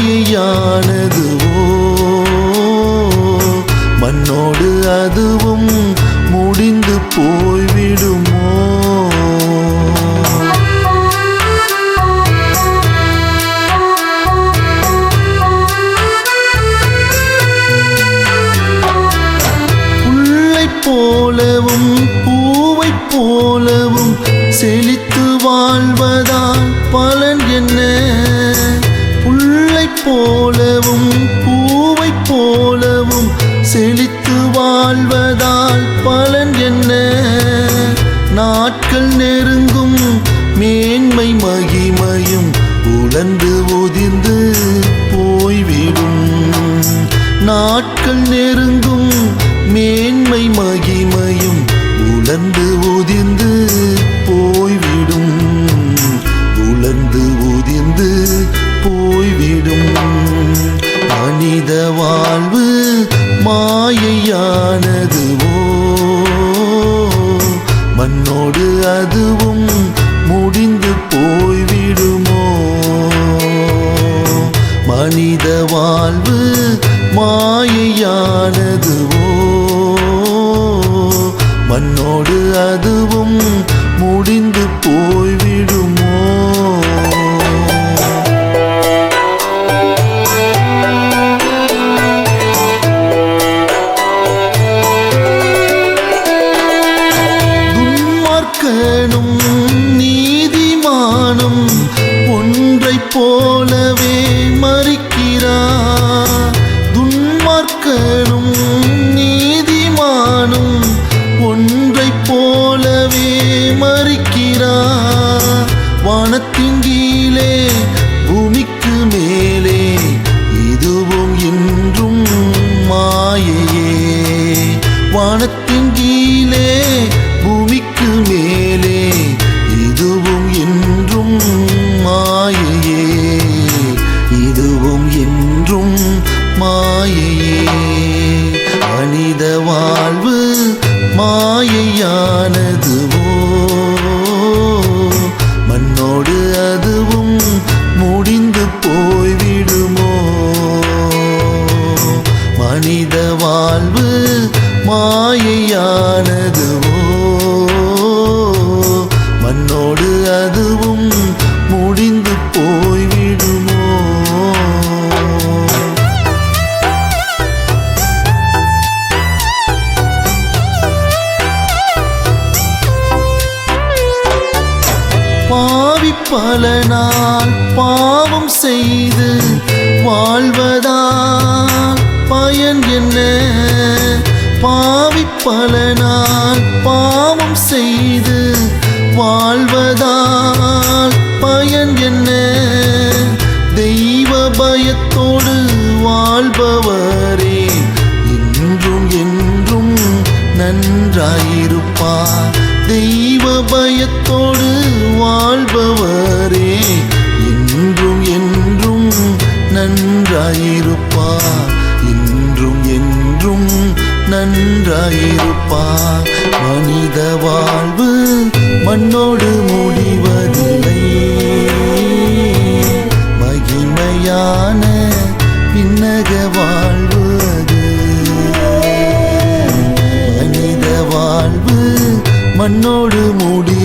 மாயையானதுவோ மண்ணோடு அதுவும் முடிந்து போய்விடுமோ. புல்லை போலவும் பூவை போலவும் செழித்து வாழ்வதால் பலன் என்ன? வாழ்வதால் பலன் என்ன? நாட்கள் நெருங்கும் மேன்மை மகிமையும் உழந்து உதிர்ந்து போய்விடும். நாட்கள் நெருங்கும் மேன்மை மகிமையும் உழந்து உதிர்ந்து போய்விடும். உழந்து உதிர்ந்து போய்விடும். மனித வாழ்வு மாயையானதுவோ தன்னோடு அதுவும் முடிந்து போய்விடுமோ? மனித வாழ்வு மாயையானதுவோ? மண்ணோடு அதுவும் முடிந்து துன்மார்க்கனும் நீதிமானும் ஒன்றை போலவே மறிக்கிறார். துன்மார்க்கனும் நீதிமானும் ஒன்றை போலவே மறிக்கிறார். வானத்தின் கீழே பூமிக்கு மேலே இதுவும் இன்றும் மா வானத்தின் கீழே பூமிக்கு மேலே இதுவும் என்றும் மாயையே. இதுவும் என்றும் மாயையே. மனித வாழ்வு மாயையானது. மனித வாழ்வு மாயையானதுவோ? மண்ணோடு அதுவும் முடிந்து போய்விடுமோ? பாவி பல நாள் பாவம் செய்து பல நாள் மனித வாழ்வு மண்ணோடு முடிவதில்லை. மகிமையான பின்னக வாழ்வு அது. மனித வாழ்வு மண்ணோடு முடி